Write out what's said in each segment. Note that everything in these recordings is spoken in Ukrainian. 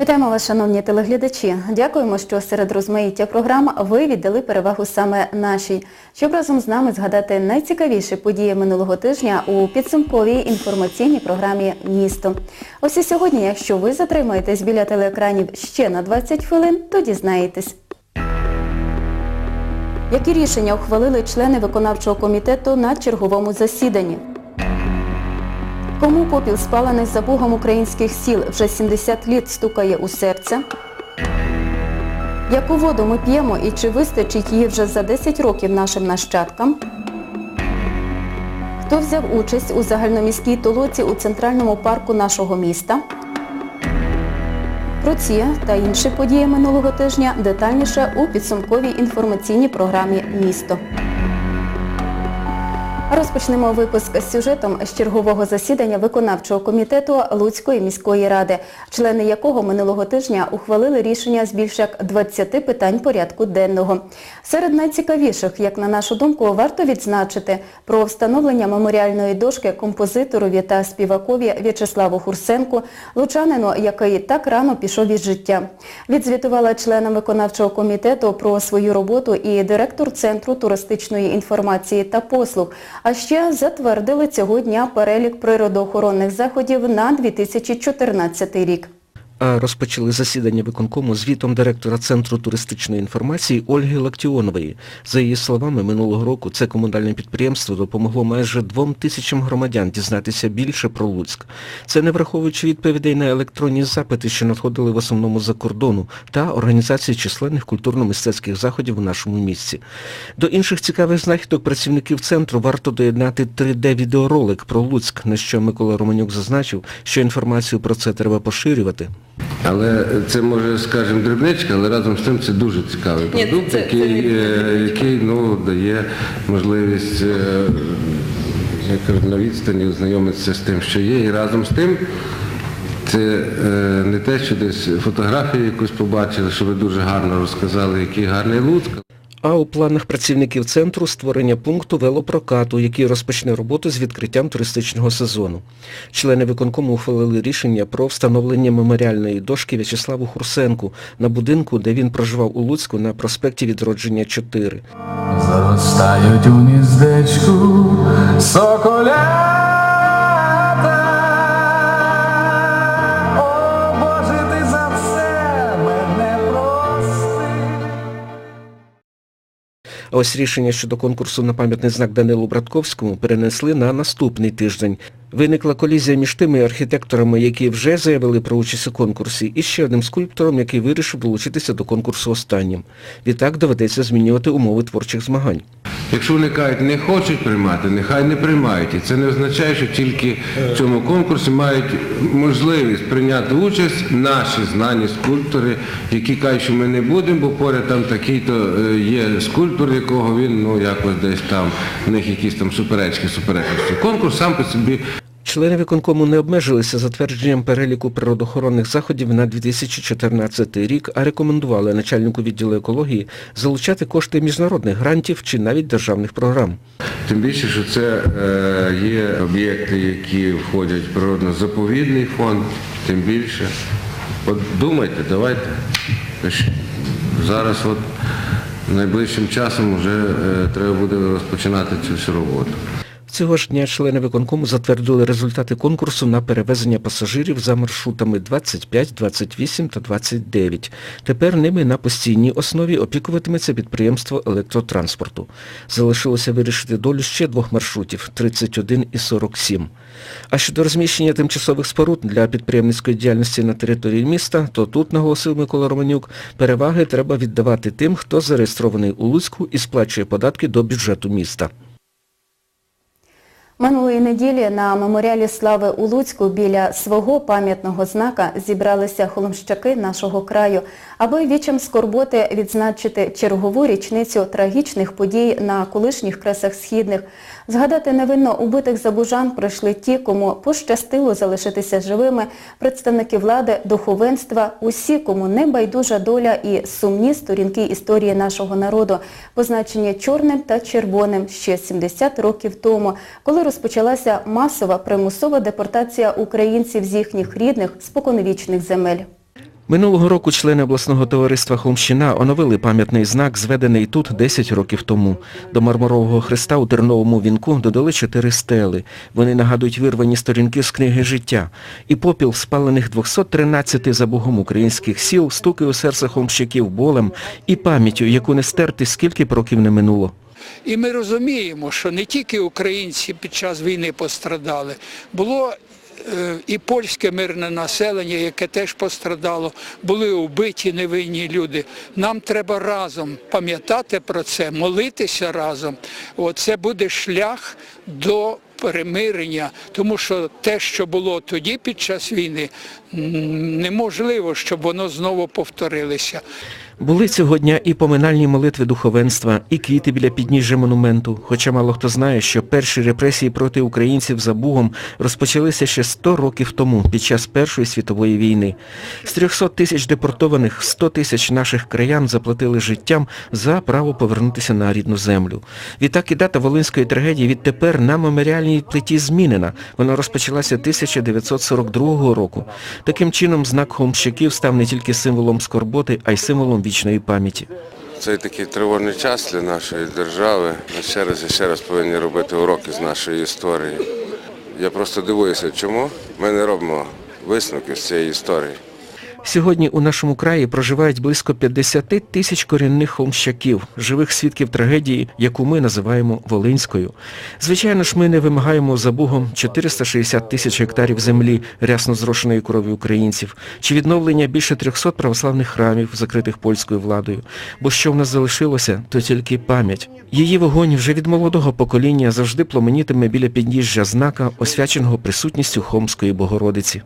Вітаємо вас, шановні телеглядачі. Дякуємо, що серед розмаїття програм ви віддали перевагу саме нашій, щоб разом з нами згадати найцікавіші події минулого тижня у підсумковій інформаційній програмі Місто. Ось і сьогодні, якщо ви затримаєтесь біля телеекранів ще на 20 хвилин, то дізнаєтесь. Які рішення ухвалили члени виконавчого комітету на черговому засіданні? Кому попіл спалений за Богом українських сіл вже 70 літ стукає у серце? Яку воду ми п'ємо і чи вистачить її вже за 10 років нашим нащадкам? Хто взяв участь у загальноміській толоці у центральному парку нашого міста? Про ці та інші події минулого тижня детальніше у підсумковій інформаційній програмі «Місто». Розпочнемо випуск з сюжетом з чергового засідання виконавчого комітету Луцької міської ради, члени якого минулого тижня ухвалили рішення з більш як 20 питань порядку денного. Серед найцікавіших, як на нашу думку, варто відзначити про встановлення меморіальної дошки композиторові та співакові В'ячеславу Хурсенку, лучанину, який так рано пішов із життя. Відзвітувала членам виконавчого комітету про свою роботу і директор Центру туристичної інформації та послуг. А ще затвердили цього дня перелік природоохоронних заходів на 2014 рік. Розпочали засідання виконкому звітом директора Центру туристичної інформації Ольги Лактіонової. За її словами, минулого року це комунальне підприємство допомогло майже двом тисячам громадян дізнатися більше про Луцьк. Це не враховуючи відповідей на електронні запити, що надходили в основному за кордону, та організації численних культурно-мистецьких заходів у нашому місті. До інших цікавих знахідок працівників центру варто доєднати 3D-відеоролик про Луцьк, на що Микола Романюк зазначив, що інформацію про це треба поширювати. Але це може, скажімо, дрібничка, але разом з тим це дуже цікавий Ні, продукт, це- який, це- е, який ну, дає можливість е, я кажу, на відстані ознайомитися з тим, що є. І разом з тим це е, не те, що десь фотографію якусь побачили, що ви дуже гарно розказали, який гарний Луцьк. А у планах працівників центру створення пункту велопрокату, який розпочне роботу з відкриттям туристичного сезону. Члени виконкому ухвалили рішення про встановлення меморіальної дошки В'ячеславу Хурсенку на будинку, де він проживав у Луцьку на проспекті Відродження 4. Заростають у гніздечку соколята. Ось рішення щодо конкурсу на пам'ятний знак Данилу Братковському перенесли на наступний тиждень. Виникла колізія між тими архітекторами, які вже заявили про участь у конкурсі, і ще одним скульптором, який вирішив долучитися до конкурсу останнім. Відтак доведеться змінювати умови творчих змагань. Якщо вони кажуть, не хочуть приймати, нехай не приймають. І це не означає, що тільки в цьому конкурсі мають можливість прийняти участь наші знані скульптори, які кажуть, що ми не будемо, бо поряд там такий-то е, є скульптор, якого він ну якось десь там, в них якісь там суперечки, суперечності. Конкурс сам по собі Члени виконкому не обмежилися затвердженням переліку природоохоронних заходів на 2014 рік, а рекомендували начальнику відділу екології залучати кошти міжнародних грантів чи навіть державних програм. Тим більше, що це е, є об'єкти, які входять в природно-заповідний фонд, тим більше. От думайте, давайте. Зараз от найближчим часом вже е, треба буде розпочинати цю всю роботу. Цього ж дня члени виконкому затвердили результати конкурсу на перевезення пасажирів за маршрутами 25, 28 та 29. Тепер ними на постійній основі опікуватиметься підприємство електротранспорту. Залишилося вирішити долю ще двох маршрутів 31 і 47. А щодо розміщення тимчасових споруд для підприємницької діяльності на території міста, то тут, наголосив Микола Романюк, переваги треба віддавати тим, хто зареєстрований у Луцьку і сплачує податки до бюджету міста. Минулої неділі на меморіалі слави у Луцьку біля свого пам'ятного знака зібралися холомщаки нашого краю, аби вічем скорботи відзначити чергову річницю трагічних подій на колишніх кресах східних. Згадати невинно убитих забужан прийшли ті, кому пощастило залишитися живими, представники влади, духовенства, усі, кому не байдужа доля і сумні сторінки історії нашого народу, позначені чорним та червоним ще 70 років тому, коли розпочалася масова примусова депортація українців з їхніх рідних споконвічних земель. Минулого року члени обласного товариства Холмщина оновили пам'ятний знак, зведений тут 10 років тому. До мармурового хреста у терновому вінку додали чотири стели. Вони нагадують вирвані сторінки з книги життя. І попіл спалених 213 за Богом українських сіл стукає у серце холмщиків болем і пам'яттю, яку не стерти, скільки б років не минуло. І ми розуміємо, що не тільки українці під час війни пострадали, було і польське мирне населення, яке теж пострадало, були убиті невинні люди. Нам треба разом пам'ятати про це, молитися разом. От це буде шлях до перемирення, тому що те, що було тоді під час війни, неможливо, щоб воно знову повторилося. Були цього дня і поминальні молитви духовенства, і квіти біля підніжжя монументу, хоча мало хто знає, що перші репресії проти українців за Бугом розпочалися ще 100 років тому, під час Першої світової війни. З 300 тисяч депортованих 100 тисяч наших краян заплатили життям за право повернутися на рідну землю. Відтак і дата Волинської трагедії відтепер на меморіальній плиті змінена. Вона розпочалася 1942 року. Таким чином, знак холмщиків став не тільки символом скорботи, а й символом вічної пам'яті. Цей такий тривожний час для нашої держави. Ми ще раз і ще раз повинні робити уроки з нашої історії. Я просто дивуюся, чому ми не робимо висновки з цієї історії. Сьогодні у нашому краї проживають близько 50 тисяч корінних холмщаків, живих свідків трагедії, яку ми називаємо Волинською. Звичайно ж, ми не вимагаємо за Бугом 460 тисяч гектарів землі, рясно зрошеної кров'ю українців, чи відновлення більше 300 православних храмів, закритих польською владою. Бо що в нас залишилося, то тільки пам'ять. Її вогонь вже від молодого покоління завжди пломенітиме біля підніжжя знака, освяченого присутністю Хомської Богородиці.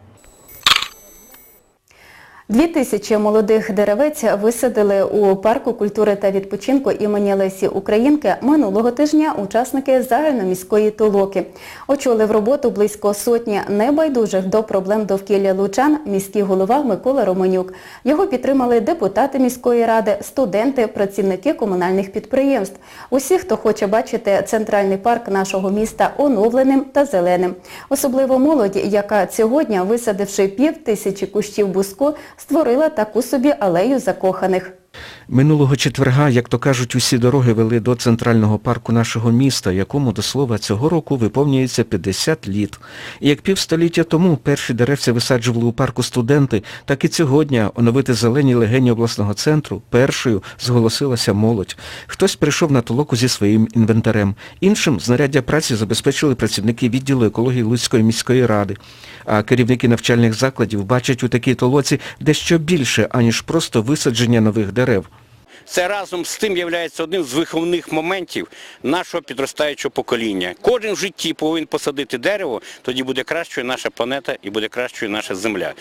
Дві тисячі молодих деревець висадили у парку культури та відпочинку імені Лесі Українки минулого тижня учасники загальноміської толоки. Очолив роботу близько сотні небайдужих до проблем довкілля лучан міський голова Микола Романюк. Його підтримали депутати міської ради, студенти, працівники комунальних підприємств. Усі, хто хоче бачити центральний парк нашого міста оновленим та зеленим. Особливо молодь, яка цього дня, висадивши пів тисячі кущів буску, створила таку собі алею закоханих. Минулого четверга, як то кажуть, усі дороги вели до центрального парку нашого міста, якому, до слова, цього року виповнюється 50 літ. І як півстоліття тому перші деревця висаджували у парку студенти, так і цього дня оновити зелені легені обласного центру першою зголосилася молодь. Хтось прийшов на толоку зі своїм інвентарем. Іншим знаряддя праці забезпечили працівники відділу екології Луцької міської ради. А керівники навчальних закладів бачать у такій толоці дещо більше, аніж просто висадження нових дерев дерев. Це разом з тим є одним з виховних моментів нашого підростаючого покоління. Кожен в житті повинен посадити дерево, тоді буде кращою наша планета і буде кращою наша земля.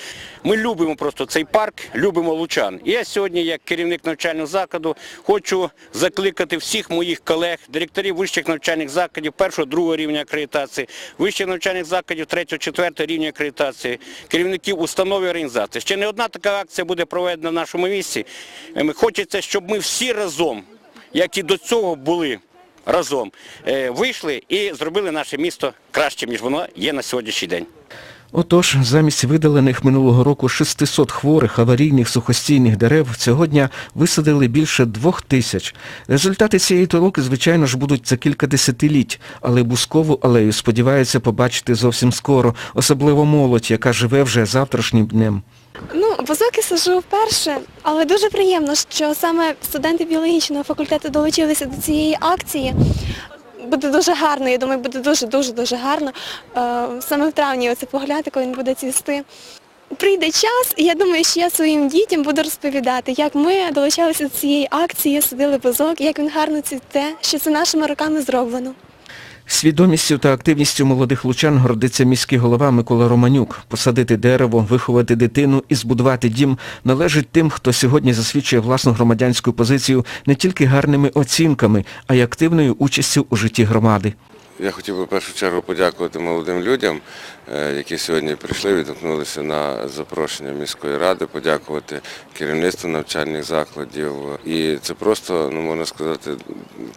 Ми любимо просто цей парк, любимо лучан. І я сьогодні, як керівник навчального закладу, хочу закликати всіх моїх колег, директорів вищих навчальних закладів першого, другого рівня акредитації, вищих навчальних закладів третього, четвертого рівня акредитації, керівників установ і організацій. Ще не одна така акція буде проведена в нашому місті. Ем, Хочеться, щоб ми всі разом, як до цього були разом, е, вийшли і зробили наше місто кращим, ніж воно є на сьогоднішній день. Отож, замість видалених минулого року 600 хворих аварійних сухостійних дерев цього дня висадили більше двох тисяч. Результати цієї толоки, звичайно ж, будуть за кілька десятиліть, але Бускову алею сподіваються побачити зовсім скоро, особливо молодь, яка живе вже завтрашнім днем. Ну, бузоки сажу вперше, але дуже приємно, що саме студенти біологічного факультету долучилися до цієї акції. Буде дуже гарно, я думаю, буде дуже-дуже дуже гарно. Е, Саме в травні оце погляти, коли він буде цвісти. Прийде час, і я думаю, що я своїм дітям буду розповідати, як ми долучалися до цієї акції, садили бузок, як він гарно цвіте, що це нашими руками зроблено. Свідомістю та активністю молодих лучан гордиться міський голова Микола Романюк. Посадити дерево, виховати дитину і збудувати дім належить тим, хто сьогодні засвідчує власну громадянську позицію не тільки гарними оцінками, а й активною участю у житті громади. Я хотів би в першу чергу подякувати молодим людям, е, які сьогодні прийшли, відгукнулися на запрошення міської ради, подякувати керівництву навчальних закладів. І це просто, ну можна сказати,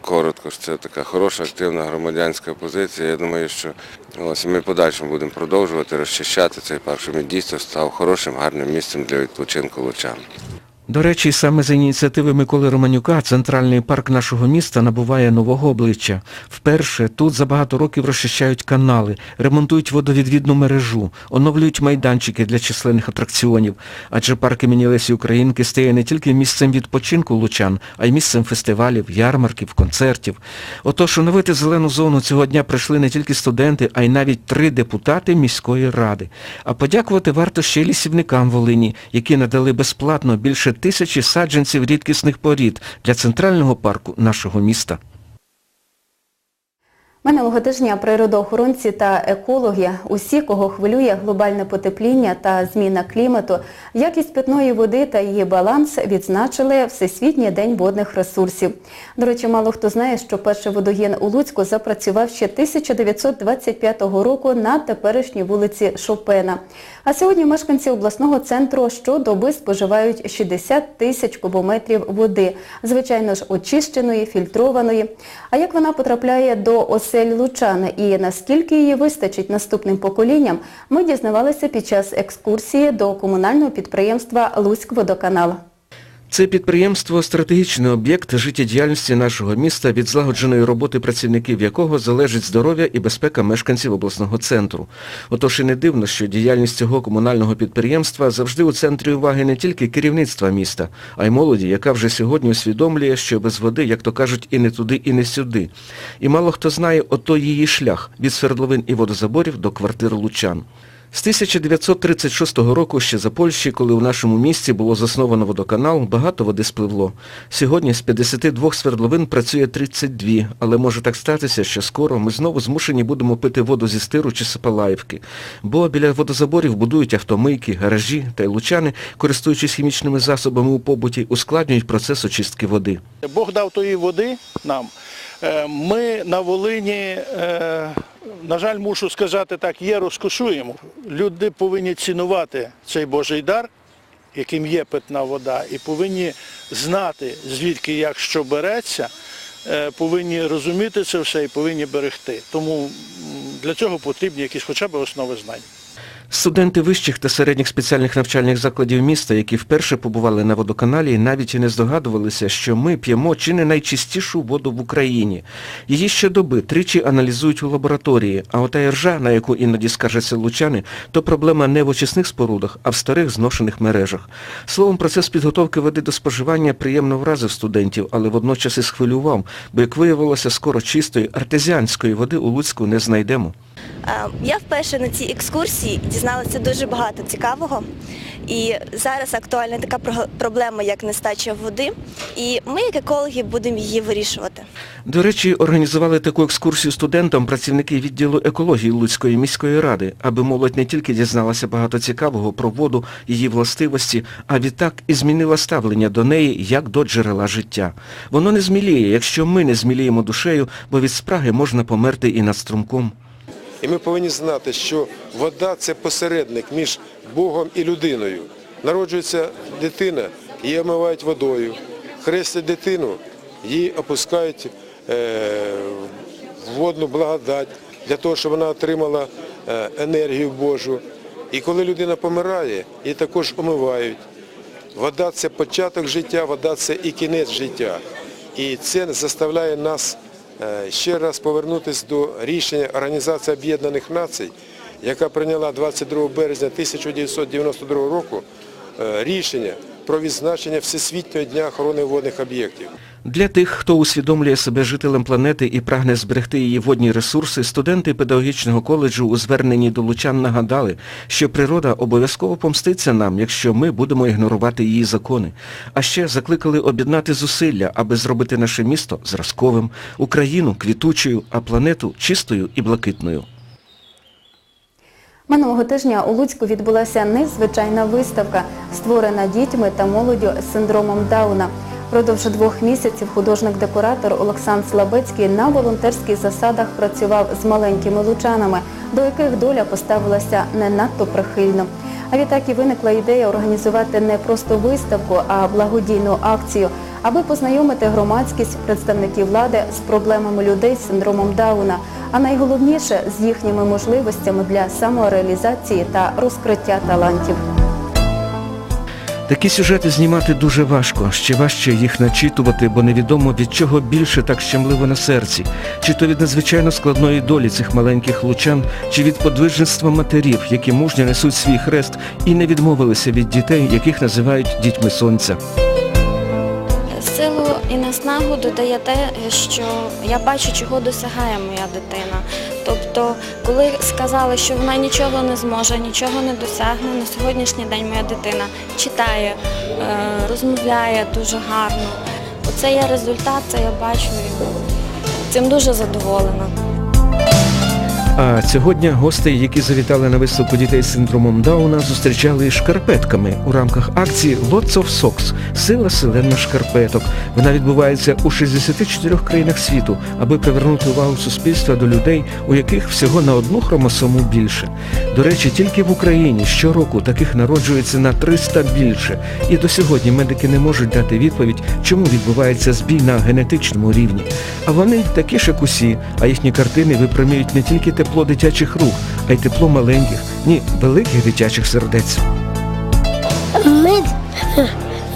коротко, що це така хороша, активна громадянська позиція. Я думаю, що ось ми подальшому будемо продовжувати розчищати цей парк, щоб він дійсно став хорошим, гарним місцем для відпочинку лучан. До речі, саме за ініціативи Миколи Романюка центральний парк нашого міста набуває нового обличчя. Вперше тут за багато років розчищають канали, ремонтують водовідвідну мережу, оновлюють майданчики для численних атракціонів. Адже парк імені Лесі Українки стає не тільки місцем відпочинку лучан, а й місцем фестивалів, ярмарків, концертів. Отож, оновити зелену зону цього дня прийшли не тільки студенти, а й навіть три депутати міської ради. А подякувати варто ще лісівникам Волині, які надали безплатно більше тисячі саджанців рідкісних порід для центрального парку нашого міста. Минулого тижня природоохоронці та екологи, усі, кого хвилює глобальне потепління та зміна клімату, якість питної води та її баланс відзначили Всесвітній день водних ресурсів. До речі, мало хто знає, що перший водогін у Луцьку запрацював ще 1925 року на теперішній вулиці Шопена. А сьогодні мешканці обласного центру щодоби споживають 60 тисяч кубометрів води, звичайно ж очищеної, фільтрованої. А як вона потрапляє до осель Лучана і наскільки її вистачить наступним поколінням, ми дізнавалися під час екскурсії до комунального підприємства «Луцькводоканал». Це підприємство – стратегічний об'єкт життєдіяльності нашого міста, від злагодженої роботи працівників якого залежить здоров'я і безпека мешканців обласного центру. Отож і не дивно, що діяльність цього комунального підприємства завжди у центрі уваги не тільки керівництва міста, а й молоді, яка вже сьогодні усвідомлює, що без води, як то кажуть, і не туди, і не сюди. І мало хто знає ото її шлях від свердловин і водозаборів до квартир лучан. З 1936 року ще за Польщі, коли в нашому місті було засновано водоканал, багато води спливло. Сьогодні з 52 свердловин працює 32, але може так статися, що скоро ми знову змушені будемо пити воду зі стиру чи Сапалаївки. Бо біля водозаборів будують автомийки, гаражі, та й лучани, користуючись хімічними засобами у побуті, ускладнюють процес очистки води. Бог дав тої води нам. Е, Ми на Волині, е, на жаль, мушу сказати так, є розкошуємо. Люди повинні цінувати цей Божий дар, яким є питна вода, і повинні знати, звідки як що береться, е, повинні розуміти це все і повинні берегти. Тому для цього потрібні якісь хоча б основи знань. Студенти вищих та середніх спеціальних навчальних закладів міста, які вперше побували на водоканалі, навіть і не здогадувалися, що ми п'ємо чи не найчистішу воду в Україні. Її щодоби тричі аналізують у лабораторії, а ота іржа, на яку іноді скаржаться лучани, то проблема не в очисних спорудах, а в старих зношених мережах. Словом, процес підготовки води до споживання приємно вразив студентів, але водночас і схвилював, бо, як виявилося, скоро чистої артезіанської води у Луцьку не знайдемо. Е, Я вперше на цій екскурсії дізналася дуже багато цікавого. І зараз актуальна така проблема, як нестача води. І ми, як екологи, будемо її вирішувати. До речі, організували таку екскурсію студентам працівники відділу екології Луцької міської ради, аби молодь не тільки дізналася багато цікавого про воду, її властивості, а відтак і змінила ставлення до неї як до джерела життя. Воно не зміліє, якщо ми не зміліємо душею, бо від спраги можна померти і над струмком. І ми повинні знати, що вода це посередник між Богом і людиною. Народжується дитина, її омивають водою. Хрестять дитину, її опускають е, в водну благодать для того, щоб вона отримала е, енергію Божу. І коли людина помирає, її також омивають. Вода це початок життя, вода це і кінець життя. І це заставляє нас ще раз повернутися до рішення Організації Об'єднаних Націй, яка прийняла 22 березня 1992 року е, рішення про відзначення Всесвітнього дня охорони водних об'єктів. Для тих, хто усвідомлює себе жителем планети і прагне зберегти її водні ресурси, студенти педагогічного коледжу у зверненні до лучан нагадали, що природа обов'язково помститься нам, якщо ми будемо ігнорувати її закони. А ще закликали об'єднати зусилля, аби зробити наше місто зразковим, Україну квітучою, а планету чистою і блакитною. Минулого тижня у Луцьку відбулася незвичайна виставка, створена дітьми та молоддю з синдромом Дауна. Продовж двох місяців художник-декоратор Олександр Слабецький на волонтерських засадах працював з маленькими лучанами, до яких доля поставилася не надто прихильно. А відтак і виникла ідея організувати не просто виставку, а благодійну акцію, аби познайомити громадськість, представників влади з проблемами людей з синдромом Дауна, а найголовніше з їхніми можливостями для самореалізації та розкриття талантів. Такі сюжети знімати дуже важко, ще важче їх начитувати, бо невідомо від чого більше так щемливо на серці, чи то від надзвичайно складної долі цих маленьких лучан, чи від подвижництва матерів, які мужньо несуть свій хрест і не відмовилися від дітей, яких називають дітьми сонця. Силу і наснагу додає те, що я бачу, чого досягає моя дитина. Тобто, коли сказали, що вона нічого не зможе, нічого не досягне, на сьогоднішній день моя дитина читає, е, розмовляє дуже гарно. Оце є результат, це я бачу цим дуже задоволена. А сьогодні гостей, які завітали на виставку дітей з синдромом Дауна, зустрічали шкарпетками у рамках акції Lots of Socks – сила селена шкарпеток. Вона відбувається у 64 країнах світу, аби привернути увагу суспільства до людей, у яких всього на одну хромосому більше. До речі, тільки в Україні щороку таких народжується на 300 більше. І до сьогодні медики не можуть дати відповідь, чому відбувається збій на генетичному рівні. А вони такі ж, як усі, а їхні картини випроміють не тільки тепло дитячих рук, а й тепло маленьких, ні, великих дитячих сердець. Ми,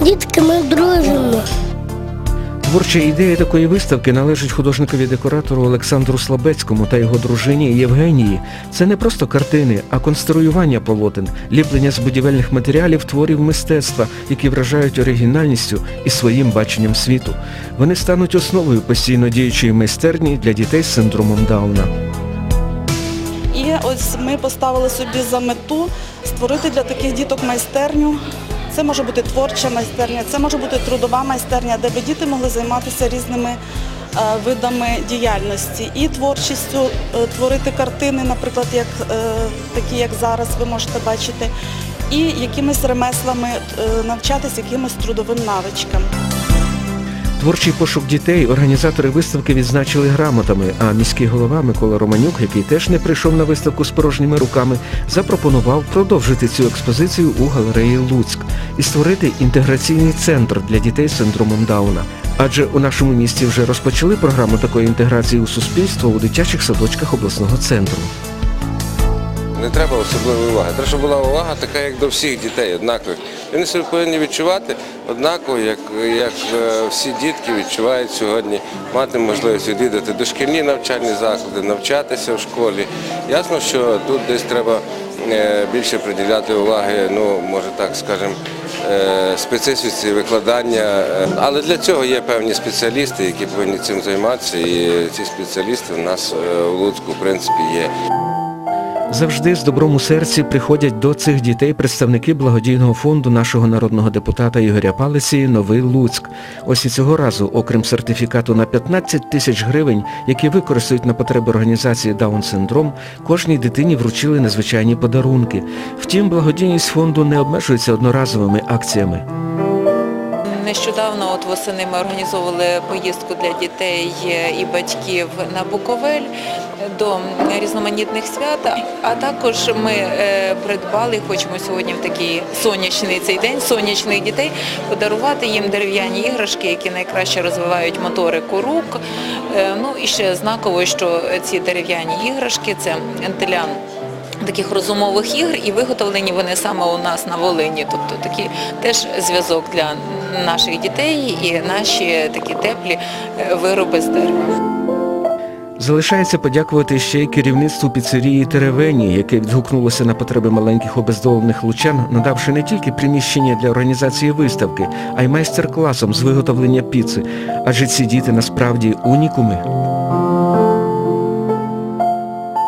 дітки, ми дружимо. Творча ідея такої виставки належить художникові-декоратору Олександру Слабецькому та його дружині Євгенії. Це не просто картини, а конструювання полотен, ліплення з будівельних матеріалів творів мистецтва, які вражають оригінальністю і своїм баченням світу. Вони стануть основою постійно діючої майстерні для дітей з синдромом Дауна. І ось ми поставили собі за мету створити для таких діток майстерню. Це може бути творча майстерня, це може бути трудова майстерня, де би діти могли займатися різними е, видами діяльності і творчістю, е, творити картини, наприклад, як е, такі, як зараз ви можете бачити, і якимись ремеслами навчатись якимось трудовим навичкам. Творчий пошук дітей організатори виставки відзначили грамотами, а міський голова Микола Романюк, який теж не прийшов на виставку з порожніми руками, запропонував продовжити цю експозицію у галереї Луцьк і створити інтеграційний центр для дітей з синдромом Дауна. Адже у нашому місті вже розпочали програму такої інтеграції у суспільство у дитячих садочках обласного центру. Не треба особливої уваги. Треба, щоб була увага така, як до всіх дітей, однакових. Вони себе повинні відчувати однаково, як, як е, всі дітки відчувають сьогодні, мати можливість відвідати дошкільні навчальні заклади, навчатися в школі. Ясно, що тут десь треба е, більше приділяти уваги, ну, може так скажемо, е, специфіці викладання. Але для цього є певні спеціалісти, які повинні цим займатися, і ці спеціалісти в нас в Луцьку, в принципі, є. Завжди з добром у серці приходять до цих дітей представники благодійного фонду нашого народного депутата Ігоря Палиці «Новий Луцьк». Ось і цього разу, окрім сертифікату на 15 тисяч гривень, які використають на потреби організації Даун-синдром, кожній дитині вручили незвичайні подарунки. Втім, благодійність фонду не обмежується одноразовими акціями. Нещодавно от восени ми організовували поїздку для дітей і батьків на Буковель до різноманітних свят. А також ми е, придбали, хочемо сьогодні в такий сонячний цей день, сонячних дітей, подарувати їм дерев'яні іграшки, які найкраще розвивають моторику рук. Е, Ну і ще знаково, що ці дерев'яні іграшки це ентелян таких розумових ігр і виготовлені вони саме у нас на Волині. Тобто такий теж зв'язок для наших дітей і наші такі теплі е, вироби з дерева. Залишається подякувати ще й керівництву піцерії Теревені, яке відгукнулося на потреби маленьких обездолених лучан, надавши не тільки приміщення для організації виставки, а й майстер-класом з виготовлення піци. Адже ці діти насправді унікуми.